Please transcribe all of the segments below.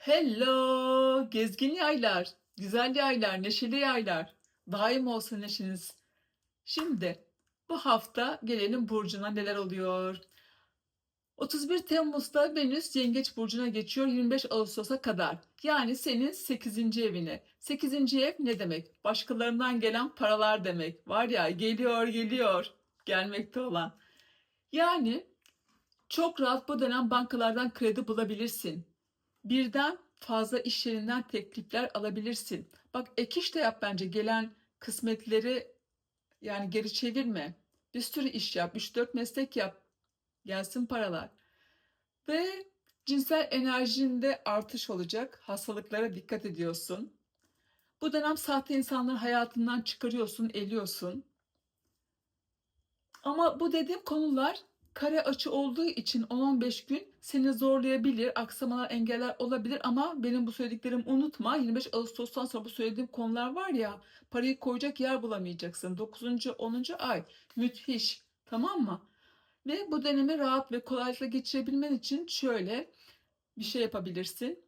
Hello, gezgin yaylar, güzel yaylar, neşeli yaylar. Daim olsun neşeniz. Şimdi bu hafta gelelim burcuna neler oluyor. 31 Temmuz'da Venüs Yengeç burcuna geçiyor 25 Ağustos'a kadar. Yani senin 8. evine. 8. ev ne demek? Başkalarından gelen paralar demek. Var ya geliyor geliyor gelmekte olan. Yani çok rahat bu dönem bankalardan kredi bulabilirsin. Birden fazla iş yerinden teklifler alabilirsin. Bak ek iş de yap bence gelen kısmetleri yani geri çevirme. Bir sürü iş yap, 3-4 meslek yap. Gelsin paralar. Ve cinsel enerjinde artış olacak. Hastalıklara dikkat ediyorsun. Bu dönem sahte insanları hayatından çıkarıyorsun, eliyorsun. Ama bu dediğim konular kare açı olduğu için 10-15 gün seni zorlayabilir, aksamalar, engeller olabilir ama benim bu söylediklerimi unutma. 25 Ağustos'tan sonra bu söylediğim konular var ya, parayı koyacak yer bulamayacaksın. 9. 10. ay müthiş. Tamam mı? Ve bu dönemi rahat ve kolaylıkla geçirebilmen için şöyle bir şey yapabilirsin.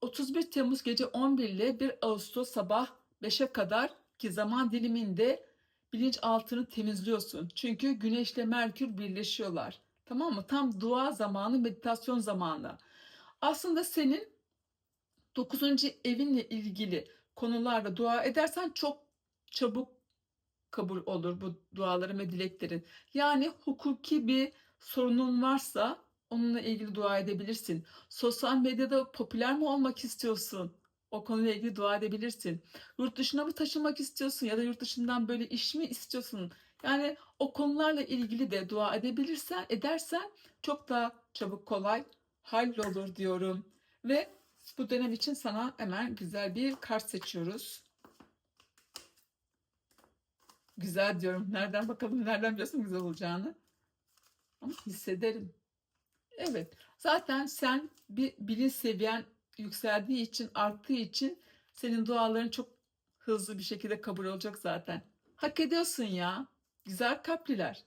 31 Temmuz gece 11 ile 1 Ağustos sabah 5'e kadar ki zaman diliminde bilinçaltını temizliyorsun. Çünkü Güneşle Merkür birleşiyorlar. Tamam mı? Tam dua zamanı, meditasyon zamanı. Aslında senin 9. evinle ilgili konularda dua edersen çok çabuk kabul olur bu duaların ve dileklerin. Yani hukuki bir sorunun varsa onunla ilgili dua edebilirsin. Sosyal medyada popüler mi olmak istiyorsun? O konuyla ilgili dua edebilirsin. Yurt dışına mı taşınmak istiyorsun ya da yurt dışından böyle iş mi istiyorsun? Yani o konularla ilgili de dua edebilirsen, edersen çok daha çabuk kolay hallolur diyorum. Ve bu dönem için sana hemen güzel bir kart seçiyoruz. Güzel diyorum. Nereden bakalım, nereden biliyorsun güzel olacağını? Ama hissederim. Evet. Zaten sen bir bilinç seviyen yükseldiği için, arttığı için senin duaların çok hızlı bir şekilde kabul olacak zaten. Hak ediyorsun ya. Güzel kalpliler.